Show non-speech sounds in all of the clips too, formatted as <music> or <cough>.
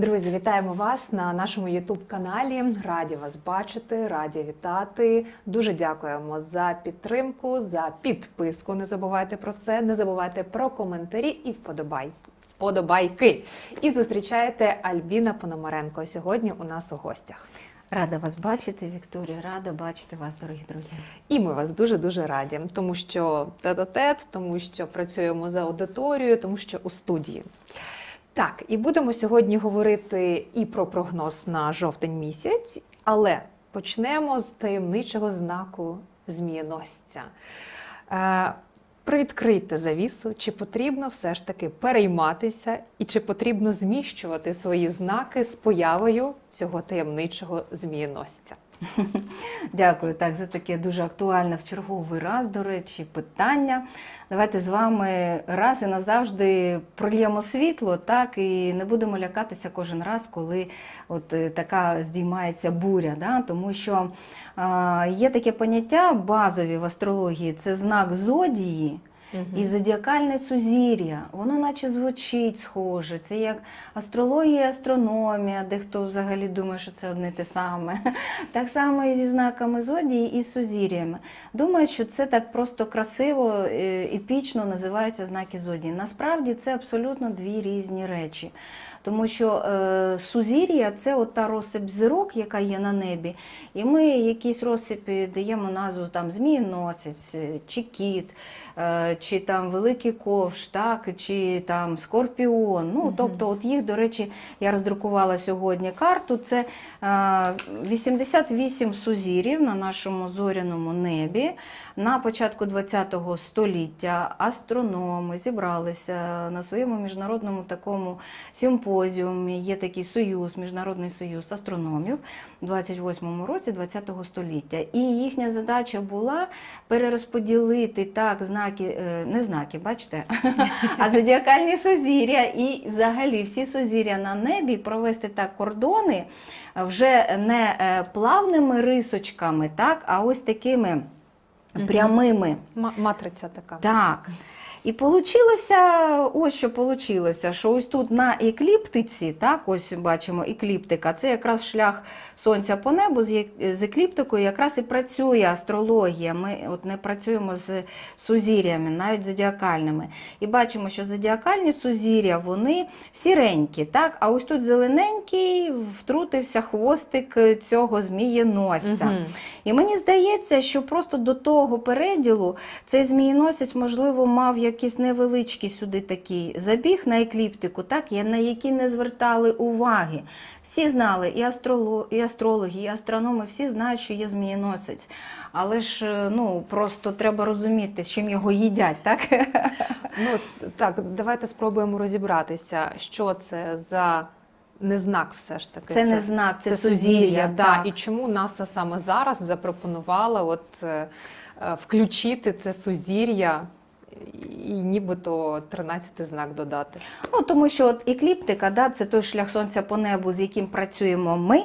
Друзі, вітаємо вас на нашому youtube каналі. Раді вас бачити, раді вітати. Дуже дякуємо за підтримку, за підписку. Не забувайте про це, не забувайте про коментарі і вподобай. Вподобайки. І зустрічаєте Альбіна Пономаренко. Сьогодні у нас у гостях. Рада вас бачити, Вікторія. Рада бачити вас, дорогі друзі. І ми вас дуже дуже раді, тому що тет-а-тет, тому що працюємо за аудиторією, тому що у студії. Так, і будемо сьогодні говорити і про прогноз на жовтень місяць, але почнемо з таємничого знаку змієносця. Е, Привідкрийте завісу, чи потрібно все ж таки перейматися, і чи потрібно зміщувати свої знаки з появою цього таємничого змієносця. Дякую так за таке дуже актуальне в черговий раз, до речі, питання. Давайте з вами раз і назавжди прольємо світло, так і не будемо лякатися кожен раз, коли от е, така здіймається буря. Да? Тому що а, є таке поняття базові в астрології це знак зодії. І зодіакальне сузір'я, воно наче звучить схоже. Це як астрологія, астрономія, дехто взагалі думає, що це одне те саме. <laughs> Так само і зі знаками зодії і сузір'ями. Думають, що це так просто красиво, е, епічно називаються знаки зодії. Насправді це абсолютно дві різні речі. Тому що е, сузір'я це от та розсип зірок, яка є на небі, і ми якійсь розсипі даємо назву там змієносець, е, чи кіт, е, чи там великий ковш, так, чи там скорпіон. Ну, тобто, от їх, до речі, я роздрукувала сьогодні карту. Це е, 88 сузір'їв на нашому зоряному небі. На початку ХХ століття астрономи зібралися на своєму міжнародному такому симпозіумі. Є такий союз, міжнародний союз астрономів у 28 році ХХ століття. І їхня задача була перерозподілити так знаки, е, не знаки, бачите, а зодіакальні сузір'я і взагалі всі сузір'я на небі провести так кордони вже не е, плавними рисочками, так, а ось такими. Прямими. Ма- Матриця така. Так. І получилося, ось що получилося, що ось тут на екліптиці, так, ось бачимо екліптика, це якраз шлях сонця по небу з екліптикою якраз і працює астрологія. Ми от не працюємо з сузір'ями, навіть зодіакальними. І бачимо, що зодіакальні сузір'я, вони сіренькі, так, а ось тут зелененький втрутився хвостик цього змієносця. Мгм. І мені здається, що просто до того переділу цей змієносець, можливо, мав якийсь невеличкий сюди такий забіг на екліптику, так, на який не звертали уваги. Всі знали, і, астроло, і астрологи, і астрономи, всі знають, що є змієносець. Але ж е, ну, просто треба розуміти, з чим його їдять, так? Ну так, давайте спробуємо розібратися, що це за незнак, все ж таки. Це не знак, це, сузір'я. да. так. І чому НАСА саме зараз запропонувала от, е, е, включити це сузір'я і нібито 13 знак додати? Ну, тому що от екліптика, да, це той шлях сонця по небу, з яким працюємо ми.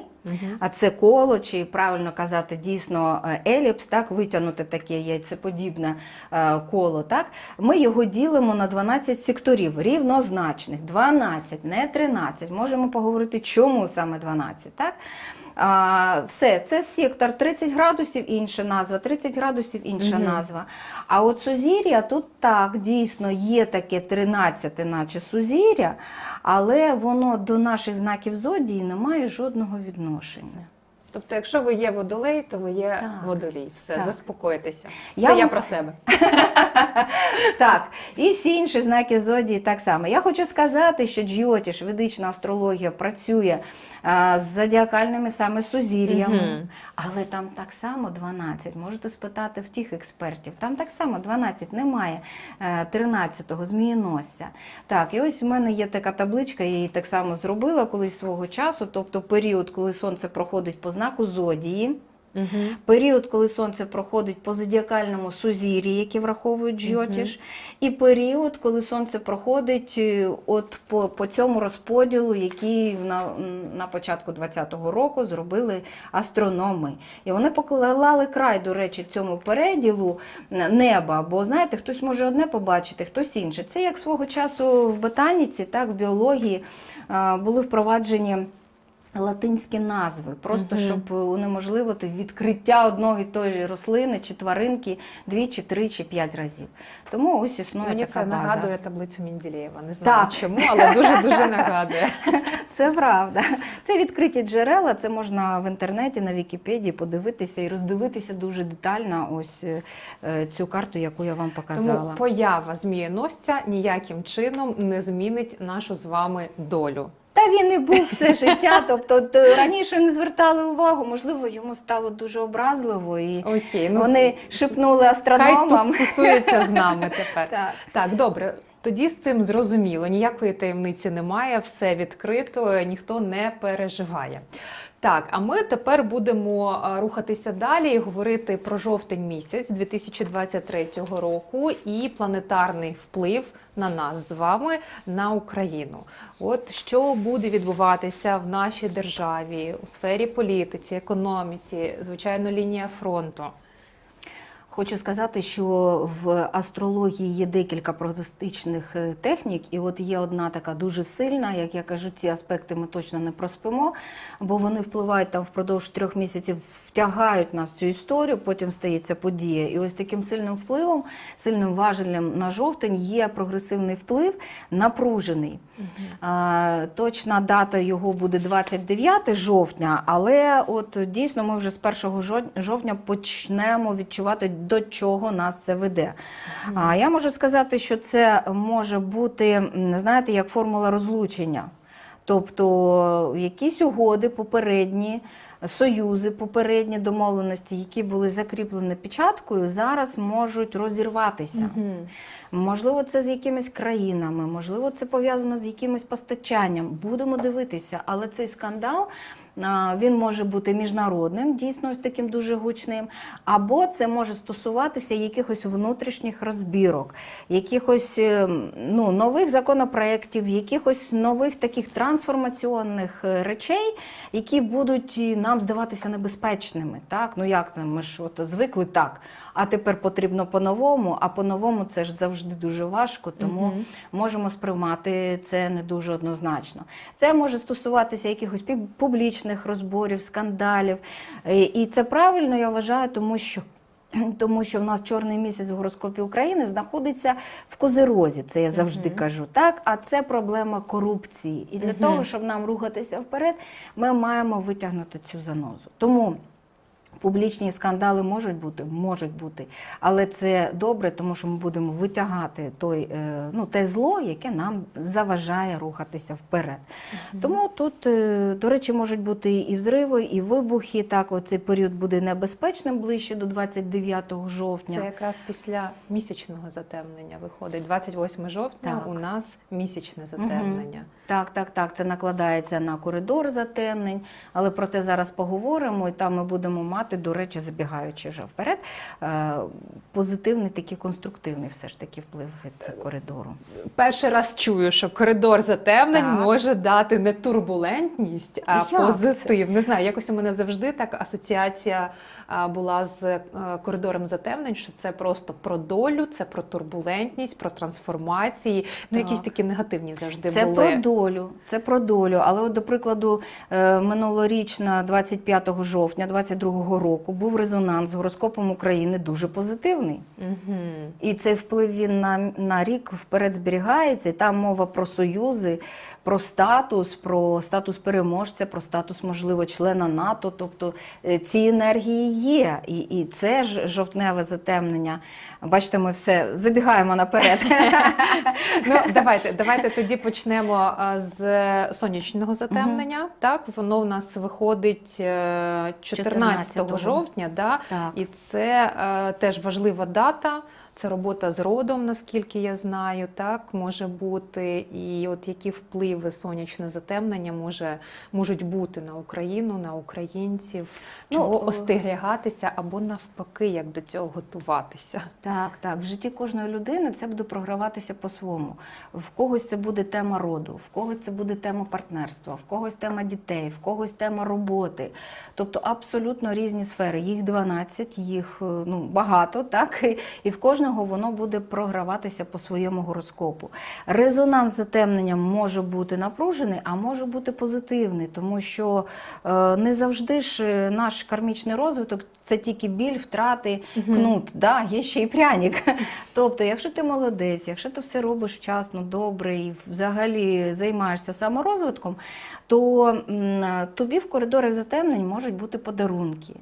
А це коло, чи правильно казати, дійсно е, еліпс, так, витягнути таке яйцеподібне е, коло. Так? Ми його ділимо на 12 секторів рівнозначних. 12, не 13. Можемо поговорити, чому саме 12. Так? А, все, це сектор 30 градусів інша назва, 30 градусів інша Мгм. назва. А от сузір'я тут так, дійсно є таке 13, наче сузір'я, але воно до наших знаків зодії не має жодного відношення. Тобто, якщо ви є водолей, то ви є Так. водолій. Все, Так. заспокойтеся. Я Це вам- я про себе. <laughs> Так, і всі інші знаки зодії так само. Я хочу сказати, що джйотіш, ведична астрологія, працює з зодіакальними саме сузір'ями, Угу. але там так само 12. Можете спитати в тих експертів. Там так само 12, немає е, 13-го змієносця. Так, і ось у мене є така табличка, я її так само зробила колись свого часу, тобто період, коли сонце проходить по знаку зодії. Угу. період, коли сонце проходить по зодіакальному сузір'ї, які враховують Джйотіш, і період, коли сонце проходить е, от по, по цьому розподілу, який на, на початку 20-го року зробили астрономи. І вони поклали край, до речі, цьому переділу неба. Бо знаєте, хтось може одне побачити, хтось інше. Це як свого часу в ботаніці, так, в біології були впроваджені. Латинські назви, просто Мгм. щоб унеможливити відкриття одної і тої ж рослини чи тваринки двічі, три чи п'ять разів. Тому ось існує Мені така це база. нагадує таблицю Менділєєва. Не знаю Так. чому, але дуже дуже нагадує. <laughs> Це правда. Це відкриті джерела. Це можна в інтернеті на Вікіпедії подивитися і роздивитися дуже детально. Ось е, цю карту, яку я вам показала. Тому поява змієносця ніяким чином не змінить нашу з вами долю. Та він і був все життя. <laughs> Тобто то раніше не звертали увагу. Можливо, йому стало дуже образливо, і Окей, ну вони шепнули хай астрономам. то стосується з нами тепер. <laughs> Так. Так, добре. Тоді з цим зрозуміло, ніякої таємниці немає, все відкрито, ніхто не переживає. Так, а ми тепер будемо рухатися далі і говорити про жовтень місяць 2023 року і планетарний вплив на нас з вами на Україну. От що буде відбуватися в нашій державі у сфері політиці, економіці, звичайно, лінія фронту. Хочу сказати, що в астрології є декілька прогностичних е, технік, і от є одна така дуже сильна, як я кажу, ці аспекти ми точно не проспимо, бо вони впливають там впродовж трьох місяців, втягають нас в цю історію, потім стається подія. І ось таким сильним впливом, сильним важелем на жовтень є прогресивний вплив, напружений. А, Точна дата його буде 29 жовтня, але от дійсно ми вже з 1 жов- жовтня почнемо відчувати, до чого нас це веде. А я можу сказати, що це може бути, знаєте, як формула розлучення. Тобто якісь угоди попередні, союзи, попередні домовленості, які були закріплені печаткою, зараз можуть розірватися. Угу. Можливо, це з якимись країнами, можливо, це пов'язано з якимось постачанням. Будемо дивитися, але цей скандал. Він може бути міжнародним, дійсно таким дуже гучним, або це може стосуватися якихось внутрішніх розбірок, якихось е, ну, нових законопроєктів, якихось нових таких трансформаційних е, речей, які будуть нам здаватися небезпечними. Так? Ну як це? Ми ж от звикли так, а тепер потрібно по-новому, а по-новому це ж завжди дуже важко, тому Мгм. можемо сприймати це не дуже однозначно. Це може стосуватися якихось публічних розборів, скандалів. І це правильно, я вважаю, тому що. <clears throat> Тому що в нас чорний місяць в гороскопі України знаходиться в козирозі, це я завжди Мгм. кажу. Так, а це проблема корупції. І для Мгм. того, щоб нам рухатися вперед, ми маємо витягнути цю занозу. Тому Публічні скандали можуть бути, можуть бути, але це добре, тому що ми будемо витягати той, е, ну, те зло, яке нам заважає рухатися вперед. Тому тут, е, до речі, можуть бути і взриви, і вибухи. Так, оцей період буде небезпечним ближче до 29 жовтня. Це якраз після місячного затемнення виходить. 28 жовтня Так. у нас місячне затемнення. Так, так, так. Це накладається на коридор затемнень, але про те зараз поговоримо, і там ми будемо мати, до речі, забігаючи вже вперед, е, позитивний такий конструктивний все ж таки вплив від коридору. Перший раз чую, що коридор затемнень Так. може дати не турбулентність, а Як позитив. Не знаю, якось у мене завжди так асоціація була з е, коридором затемнень, що це просто про долю, це про турбулентність, про трансформації. Ну, якісь такі негативні завжди Це були. про долю, це про долю. Але, от, до прикладу, е, минулорічна 25 жовтня 22 року був резонанс з гороскопом України дуже позитивний. Угу. І цей вплив він на, на рік вперед зберігається. І там мова про союзи, про статус, про статус переможця, про статус, можливо, члена НАТО. Тобто е, ці енергії є. І, і це ж жовтневе затемнення. Бачите, ми все забігаємо наперед. <laughs> Ну, давайте, давайте тоді почнемо з сонячного затемнення. Так, воно у нас виходить е, 14 жовтня, да? І це е, теж важлива дата. Це робота з родом, наскільки я знаю, так може бути. І от які впливи сонячне затемнення може, можуть бути на Україну, на українців, Ну, чого е, остерігатися або навпаки, як до цього готуватися. Так, так. В житті кожної людини це буде програватися по-своєму. В когось це буде тема роду, в когось це буде тема партнерства, в когось тема дітей, в когось тема роботи. Тобто абсолютно різні сфери. Їх 12, їх е, ну, багато, так? <laughs> І, в кожного воно буде програватися по своєму гороскопу. Резонанс затемненням може бути напружений, а може бути позитивний, тому що е, не завжди ж е, наш кармічний розвиток це тільки біль, втрати, кнут, да, є ще й пряник. <laughs> Тобто, якщо ти молодець, якщо ти все робиш вчасно, добре і взагалі займаєшся саморозвитком, то тобі в коридорах затемнень можуть бути подарунки.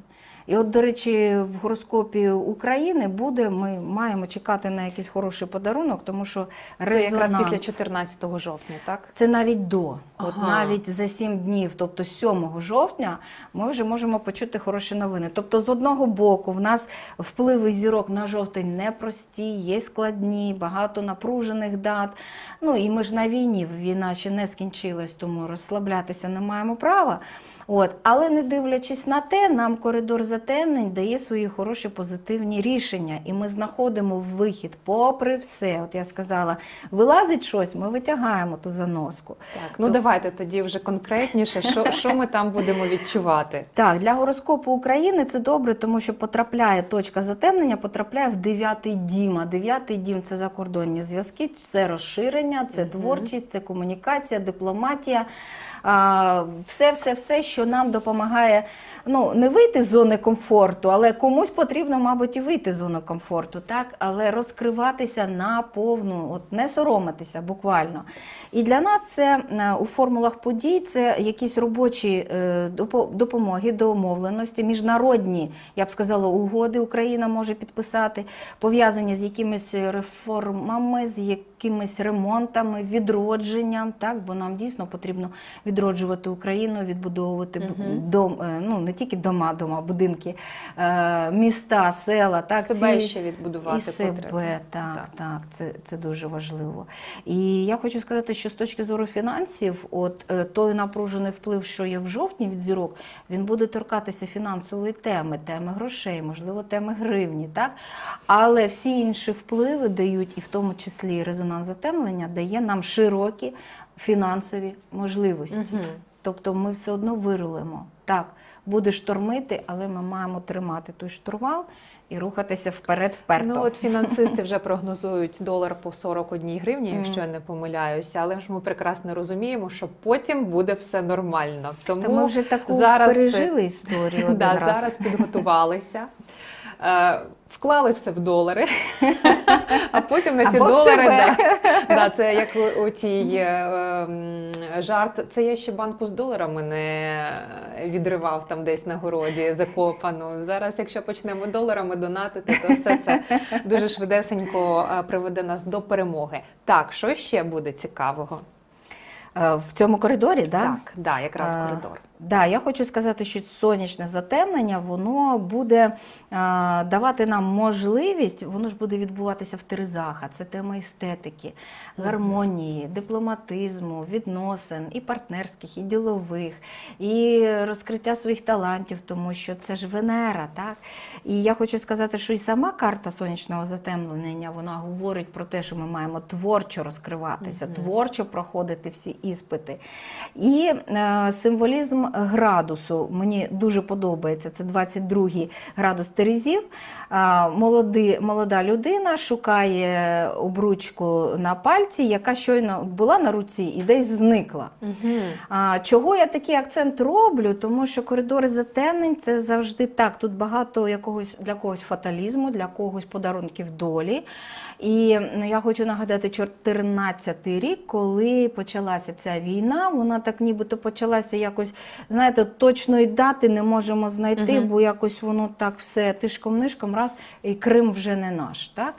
І от, до речі, в гороскопі України буде, ми маємо чекати на якийсь хороший подарунок, тому що Це якраз після 14 жовтня, так? це навіть до, от навіть за 7 днів, тобто 7 жовтня, ми вже можемо почути хороші новини. Тобто, з одного боку, в нас впливи зірок на жовтень непрості, є складні, багато напружених дат. Ну і ми ж на війні, війна ще не скінчилась, тому розслаблятися не маємо права. От, але не дивлячись на те, нам коридор затемнень дає свої хороші позитивні рішення, і ми знаходимо вихід, попри все. От я сказала, вилазить щось, ми витягаємо ту заноску. Так, ну давайте тоді вже конкретніше, що, <laughs> що ми там будемо відчувати. Так, для гороскопу України це добре, тому що потрапляє точка затемнення, потрапляє в дев'ятий дім. А дев'ятий дім це закордонні зв'язки, це розширення, це творчість, це комунікація, дипломатія. Все, все, все, що нам допомагає ну, не вийти з зони комфорту, але комусь потрібно, мабуть, і вийти з зони комфорту, так? але розкриватися на повну, от не соромитися буквально. І для нас це е, у формулах подій це якісь робочі е, допомоги, домовленості, міжнародні, я б сказала, угоди Україна може підписати, пов'язані з якимись реформами, з якимись ремонтами, відродженням, так? бо нам дійсно потрібно відроджувати Україну, відбудовувати б- Мгм. дом, е, ну не тільки дома, дома, будинки, е, міста, села, так Себе ці- ще і відбудувати себе, потрібно. так, Так. так, це, це дуже важливо. І я хочу сказати, що з точки зору фінансів, от е, той напружений вплив, що є в жовтні від зірок, він буде торкатися фінансової теми, теми грошей, можливо, теми гривні, так? Але всі інші впливи дають, і в тому числі резонанс затемлення, дає нам широкі фінансові можливості. Мгм. Тобто ми все одно вирулимо. Так, буде штормити, але ми маємо тримати той штурвал і рухатися вперед вперто. Ну от фінансисти вже <laughs> прогнозують долар по 41 гривні, якщо я не помиляюся, але ж ми прекрасно розуміємо, що потім буде все нормально. Тому Та ми вже таку зараз- пережили історію. <laughs> да, раз. зараз підготувалися. <laughs> Е, Вклали все в долари, а потім на ці Або долари да, да, це як у, тій е, ем, жарт. Це я ще банку з доларами не відривав там десь на городі закопану. Зараз, якщо почнемо доларами донатити, то все це дуже швидесенько е, приведе нас до перемоги. Так, що ще буде цікавого? Е, В цьому коридорі, да? Так, да, якраз А, коридор. Да, я хочу сказати, що сонячне затемнення воно буде е, давати нам можливість, воно ж буде відбуватися в терезах, а це тема естетики, гармонії, дипломатизму, відносин і партнерських, і ділових, і розкриття своїх талантів, тому що це ж Венера, так? І я хочу сказати, що і сама карта сонячного затемнення вона говорить про те, що ми маємо творчо розкриватися, творчо проходити всі іспити. І е, символізм градусу мені дуже подобається. Це 22 градус Терезів. Молоди, молода людина шукає обручку на пальці, яка щойно була на руці і десь зникла. Угу. Чого я такий акцент роблю? Тому що коридори затемнень це завжди так. Тут багато якогось для когось фаталізму, для когось подарунків долі. І я хочу нагадати 14 рік, коли почалася ця війна. Вона так нібито почалася якось, знаєте, точної дати не можемо знайти, угу. бо якось воно так все тишком-нишком раз, і Крим вже не наш. Так?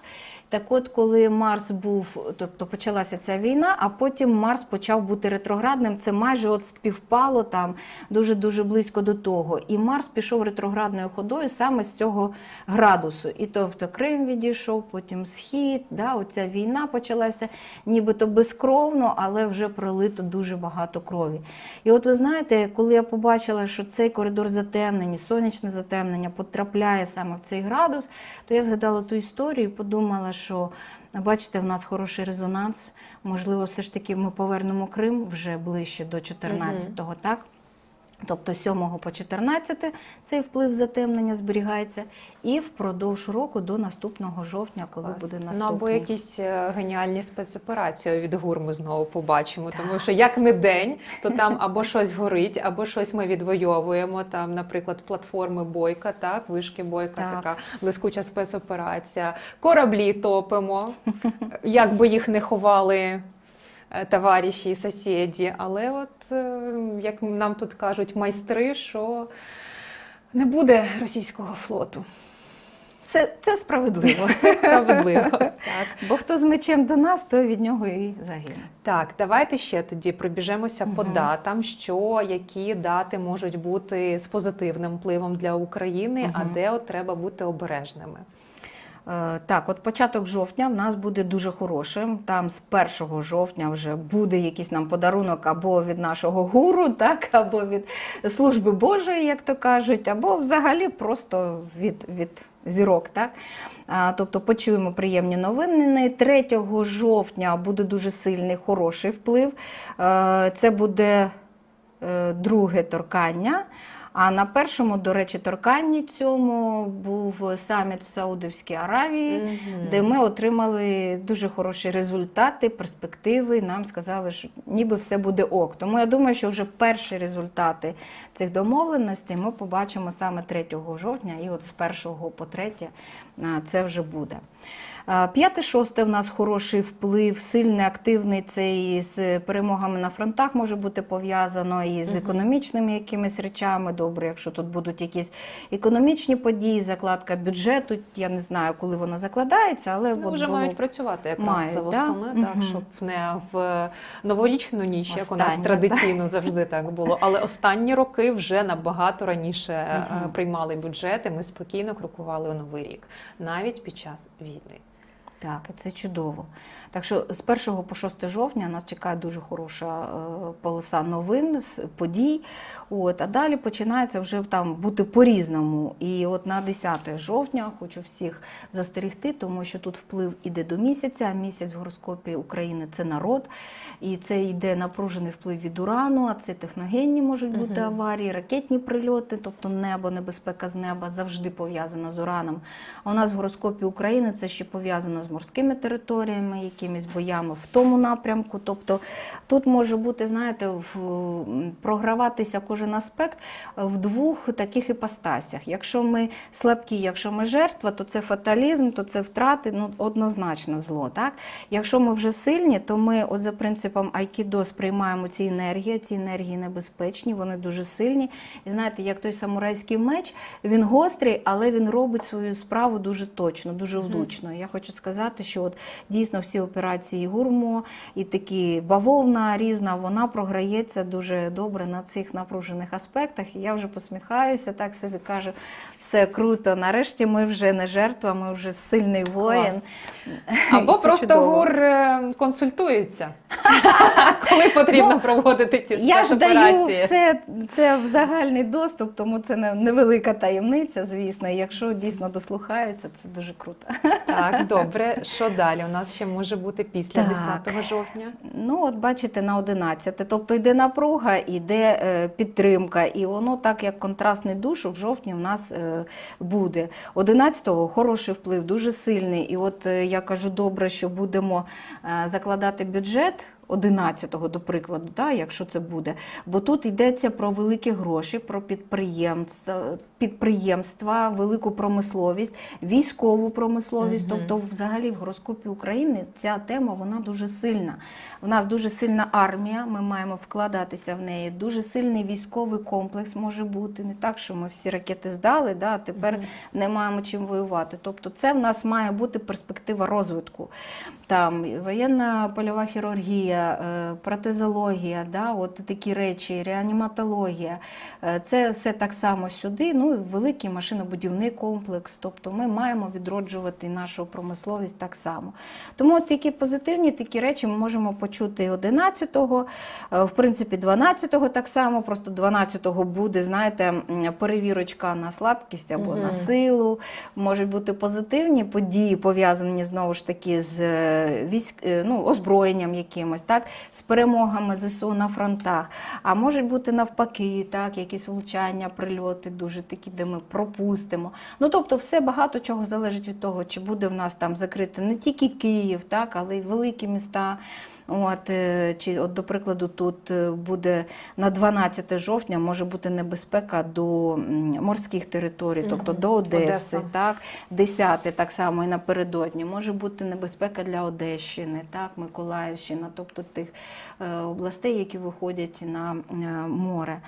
Так от, коли Марс був, тобто почалася ця війна, а потім Марс почав бути ретроградним, це майже от співпало там дуже-дуже близько до того. І Марс пішов ретроградною ходою саме з цього градусу. І тобто Крим відійшов, потім Схід, да, оця війна почалася нібито безкровно, але вже пролито дуже багато крові. І от ви знаєте, коли я побачила, що цей коридор затемнення, сонячне затемнення потрапляє саме в цей градус, то я згадала ту історію і подумала, бачите, в нас хороший резонанс. Можливо, все ж таки ми повернемо Крим вже ближче до 14-го, так? Тобто з 7 по 14 цей вплив затемнення зберігається, і впродовж року до наступного жовтня, коли Клас. буде Ну або якісь е, геніальні спецоперації від ГУР ми знову побачимо. Тому що як не день, то там або щось горить, або щось ми відвоюємо. Там, наприклад, платформи Бойка, так, вишки Бойка, Так. така блискуча спецоперація. Кораблі топимо, як би їх не ховали. Е, Товариші і сусіді, але от е, як нам тут кажуть майстри, що не буде російського флоту. Це, це справедливо. Це справедливо. <laughs> Так. Бо хто з мечем до нас, той від нього і загине. Так, давайте ще тоді пробіжемося по датам, що які дати можуть бути з позитивним впливом для України, а де от треба бути обережними. Е, Так, от початок жовтня в нас буде дуже хорошим. Там з 1 жовтня вже буде якийсь нам подарунок або від нашого гуру, так, або від служби Божої, як то кажуть, або взагалі просто від, від зірок. Так? Тобто почуємо приємні новини. 3 жовтня буде дуже сильний, хороший вплив. Е, Це буде е, друге торкання. А на першому, до речі, торканні цьому був саміт в Саудовській Аравії, де ми отримали дуже хороші результати, перспективи. Нам сказали, що ніби все буде ок. Тому я думаю, що вже перші результати цих домовленостей ми побачимо саме 3 жовтня, і от з 1 по 3 це вже буде. 5-6 в нас хороший вплив, сильний, активний. Це і з перемогами на фронтах може бути пов'язано, і з економічними якимись речами. Добре, якщо тут будуть якісь економічні події, закладка бюджету. Я не знаю, коли воно закладається, але Ну, от вже було... мають працювати якраз Мають, восени, да? так, Мгм. щоб не в новорічну ніч, як у нас традиційно <laughs> завжди так було. Але останні роки вже набагато раніше Мгм. приймали бюджети. Ми спокійно крокували у новий рік, навіть під час війни. Так, це чудово. Так що з 1 по 6 жовтня нас чекає дуже хороша е, полоса новин, подій. От, а далі починається вже там бути по-різному. І от на 10 жовтня хочу всіх застерегти, тому що тут вплив іде до місяця. Місяць в гороскопі України це народ. І це йде напружений вплив від урану, а це техногенні можуть бути Мгм. аварії, ракетні прильоти, тобто небо, небезпека з неба завжди пов'язана з ураном. А у нас в гороскопі України це ще пов'язано з морськими територіями, якимись боями в тому напрямку. Тобто тут може бути, знаєте, в, програватися кожен аспект в двох таких іпостасях. Якщо ми слабкі, якщо ми жертва, то це фаталізм, то це втрати, ну однозначно зло. Так? Якщо ми вже сильні, то ми, от за принципом айкідо, сприймаємо ці енергії, ці енергії небезпечні, вони дуже сильні. І знаєте, як той самурайський меч, він гострий, але він робить свою справу дуже точно, дуже влучно. Я хочу сказати, що от дійсно всі операції гурмо і такі бавовна різна, вона програється дуже добре на цих напружених аспектах. І я вже посміхаюся, так собі кажу, все круто. Нарешті ми вже не жертва, ми вже сильний воїн. Або просто чудово. гур е, консультується, <laughs> коли потрібно Ну, проводити ці Я ж даю все це в загальний доступ, тому це невелика таємниця, звісно. І якщо дійсно дослухаються, це дуже круто. Так, <laughs> добре. Що далі? У нас ще може бути після Так. 10 жовтня. Ну, от бачите, на 11. Тобто йде напруга, йде е, підтримка, і воно так як контрастний душ в жовтні в нас е, буде. 11-го хороший вплив, дуже сильний. І от е, я кажу, добре, що будемо е, закладати бюджет. 11-го, до прикладу, да, якщо це буде. Бо тут йдеться про великі гроші, про підприємства, підприємства, велику промисловість, військову промисловість. Мгм. Тобто, взагалі, в гороскопі України ця тема вона дуже сильна. У нас дуже сильна армія, ми маємо вкладатися в неї. Дуже сильний військовий комплекс може бути. Не так, що ми всі ракети здали, да, а тепер не маємо чим воювати. Тобто, це в нас має бути перспектива розвитку. Там воєнна польова хірургія, е, протезологія, да, от такі речі, реаніматологія. Е, Це все так само сюди. Ну і великий машинобудівний комплекс. Тобто ми маємо відроджувати нашу промисловість так само. Тому от такі позитивні такі речі ми можемо почути 11-го, е, в принципі, 12-го так само. Просто 12-го буде, знаєте, перевірочка на слабкість або на силу. Можуть бути позитивні події, пов'язані знову ж таки з військ, ну, озброєнням якимось, так, з перемогами ЗСУ на фронтах. А можуть бути навпаки, так, якісь влучання, прильоти, дуже такі, де ми пропустимо. Ну тобто, все багато чого залежить від того, чи буде в нас там закрите не тільки Київ, так, але й великі міста. От, е, чи, от, до прикладу, тут е, буде на 12 жовтня може бути небезпека до морських територій, тобто до Одеси, Одеса. так, 10 так само і напередодні. Може бути небезпека для Одещини, так, Миколаївщина, тобто тих е, областей, які виходять на море.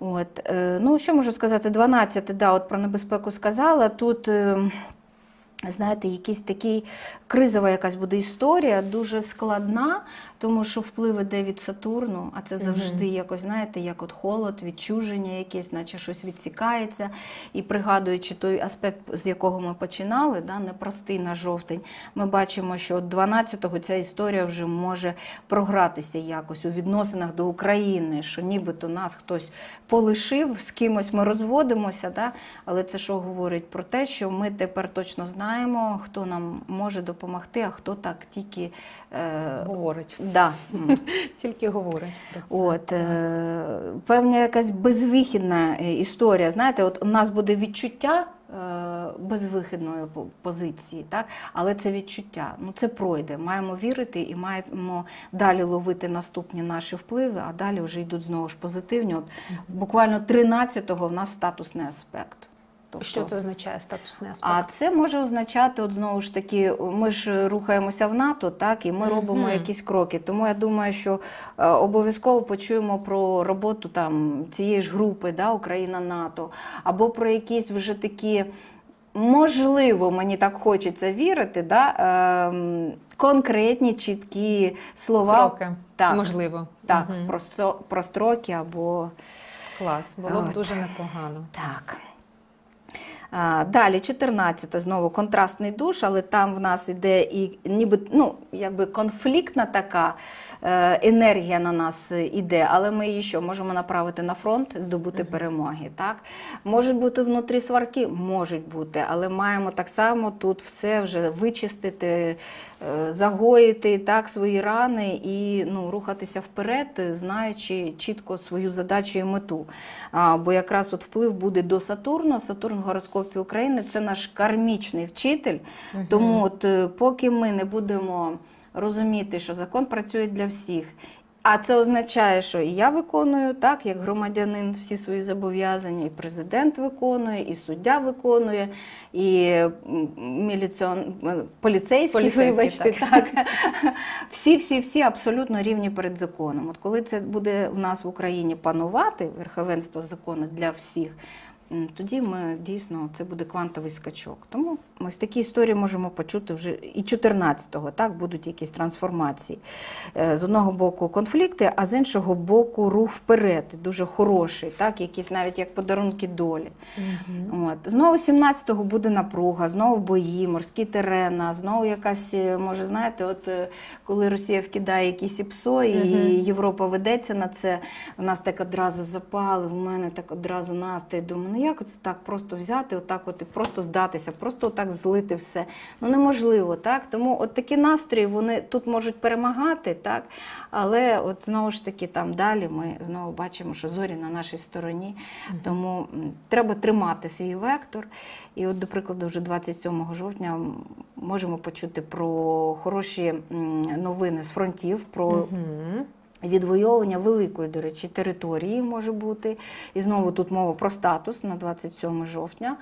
От, ну, що можу сказати? 12, да, от про небезпеку сказала. Тут. Знаєте, якийсь такий кризова якась буде історія, дуже складна, тому що вплив іде від Сатурну, а це завжди Мгм. якось, знаєте, як от холод, відчуження якесь, наче щось відсікається. І пригадуючи той аспект, з якого ми починали, да, непростий на жовтень, ми бачимо, що от 12-го ця історія вже може програтися якось у відносинах до України, що нібито нас хтось полишив, з кимось ми розводимося, да? але це що говорить про те, що ми тепер точно знаємо, хто нам може допомогти, а хто так тільки. Е, Говорить. да. <laughs> Тільки говорить про це. От, е, певна якась безвихідна е, історія. Знаєте, от у нас буде відчуття безвихідної позиції, так? але це відчуття, ну це пройде. Маємо вірити і маємо далі ловити наступні наші впливи, а далі вже йдуть знову ж позитивні. От, буквально 13-го в нас статусний аспект. Тобто, Що це означає статусний аспект? а це може означати, от знову ж таки, ми ж рухаємося в НАТО, так, і ми робимо якісь кроки. Тому я думаю, що е, обов'язково почуємо про роботу там цієї ж групи, да, Україна НАТО, або про якісь вже такі. Можливо, мені так хочеться вірити, да, ем, конкретні чіткі слова. Сроки. Так. Можливо. Так, Мгм. про, про строки або Клас. Було б От. дуже непогано. Так. Далі 14 знову контрастний душ, але там в нас іде і ніби ну, якби конфліктна така е, енергія на нас іде, але ми її що можемо направити на фронт, здобути перемоги. Так? Можуть бути внутрі сварки, можуть бути, але маємо так само тут все вже вичистити, загоїти так свої рани і ну, рухатися вперед, знаючи чітко свою задачу і мету. А, бо якраз от вплив буде до Сатурну. Сатурн в гороскопі України це наш кармічний вчитель. Угу. Тому, от е, поки ми не будемо розуміти, що закон працює для всіх. А це означає, що і я виконую так, як громадянин, всі свої зобов'язання, і президент виконує, і суддя виконує, і міліціон... поліцейський, Поліцейський, вибачте, так. так. <laughs> Всі, всі, всі абсолютно рівні перед законом. От коли це буде в нас в Україні панувати, верховенство закону для всіх, тоді ми дійсно це буде квантовий скачок. Тому ось такі історії можемо почути вже і 14-го, так будуть якісь трансформації. Е, З одного боку конфлікти, а з іншого боку рух вперед, дуже хороший, так, якісь навіть як подарунки долі. Мгм. От. Знову 17-го буде напруга, знову бої, морські терена, знову якась, е, може, знаєте, от е, коли Росія вкидає якісь ІПСО, і Мгм. Європа ведеться на це, в нас так одразу запали, в мене так одразу настрій. Думаю, ну Ну як це так просто взяти, отак от і просто здатися, просто отак злити все. Ну неможливо, так? Тому от такі настрої вони тут можуть перемагати, так? Але от знову ж таки там далі ми знову бачимо, що зорі на нашій стороні. Тому треба тримати свій вектор. І от, до прикладу, вже 27 жовтня можемо почути про хороші новини з фронтів, про Мгм. Відвоювання великої, до речі, території може бути. І знову тут мова про статус на 27 жовтня.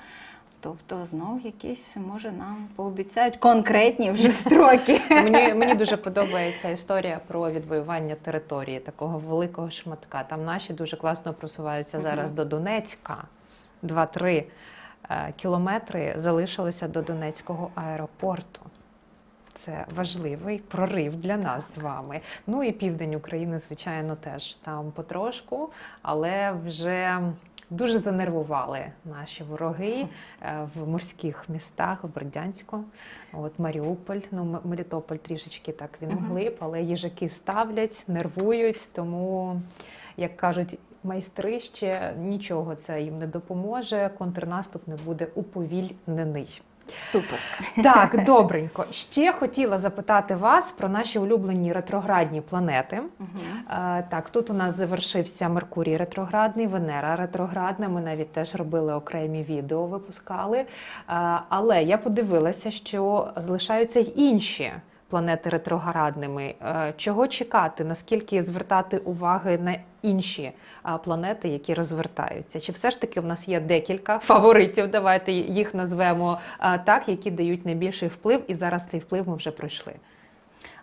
Тобто знов якісь, може, нам пообіцяють конкретні вже строки. <laughs> Мені, мені дуже подобається історія про відвоювання території такого великого шматка. Там наші дуже класно просуваються зараз до Донецька. Два-три е, кілометри залишилося до Донецького аеропорту. Це важливий прорив для нас з вами. Ну і південь України, звичайно, теж там потрошку, але вже дуже занервували наші вороги е, в морських містах, в Бердянську. От Маріуполь, ну Мелітополь трішечки так він глиб, але їжаки ставлять, нервують, тому, як кажуть. Майстри ще нічого це їм не допоможе. Контрнаступ не буде уповільнений. Супер. Так, добренько. Ще хотіла запитати вас про наші улюблені ретроградні планети. Угу. Так, тут у нас завершився Меркурій ретроградний, Венера ретроградна. Ми навіть теж робили окремі відео, випускали. Е, Але я подивилася, що залишаються й інші планети ретроградними. Е, Чого чекати? Наскільки звертати уваги на інші планети, які розвертаються? Чи все ж таки в нас є декілька <laughs> фаворитів? Давайте їх назвемо так, які дають найбільший вплив, і зараз цей вплив ми вже пройшли.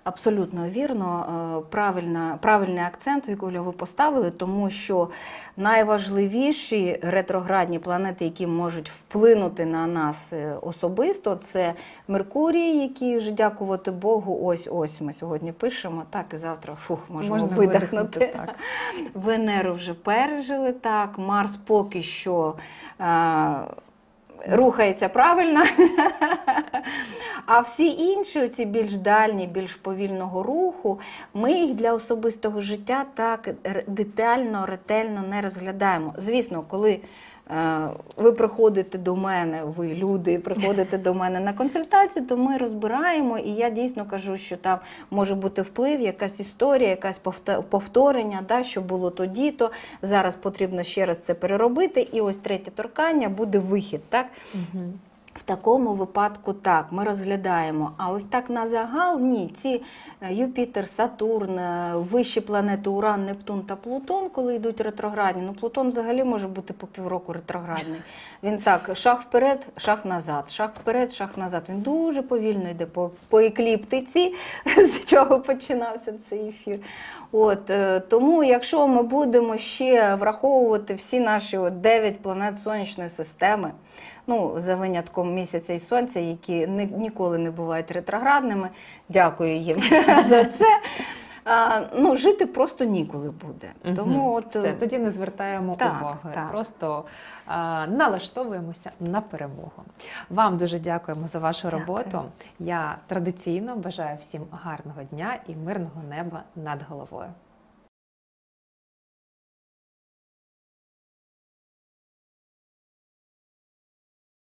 Абсолютно вірно, Е, правильна, правильний акцент, Вікуля, ви поставили, тому що найважливіші ретроградні планети, які можуть вплинути на нас е, особисто, це Меркурій, який вже дякувати Богу, ось ось ми сьогодні пишемо, так і завтра фух, можемо Можна видихнути. так. <laughs> Венеру вже пережили так, Марс поки що. А, Рухається правильно, <laughs> а всі інші, ці більш дальні, більш повільного руху, ми їх для особистого життя так детально, ретельно не розглядаємо. Звісно, коли е, ви приходите до мене, ви люди приходите до мене на консультацію, то ми розбираємо, і я дійсно кажу, що там може бути вплив, якась історія, якась повторення, да, що було тоді, то зараз потрібно ще раз це переробити. І ось третє торкання буде вихід. Так? Мгм. В такому випадку так, ми розглядаємо. А ось так на загал ні. Ці е, Юпітер, Сатурн, е, вищі планети Уран, Нептун та Плутон, коли йдуть ретроградні. Ну, Плутон взагалі може бути по півроку ретроградний. Він так, шаг вперед, шаг назад, шаг вперед, шаг назад. Він дуже повільно йде по, по екліптиці, <laughs> з чого починався цей ефір. От, е, тому, якщо ми будемо ще враховувати всі наші от 9 планет сонячної системи, ну, за винятком місяця і сонця, які ні- ніколи не бувають ретроградними, дякую їм <laughs> за це. А, ну, жити просто ніколи буде. Мгм. Тому от, Все, тоді не звертаємо Так, уваги, так. просто а, налаштовуємося на перемогу. Вам дуже дякуємо за вашу Дякую. роботу. Я традиційно бажаю всім гарного дня і мирного неба над головою.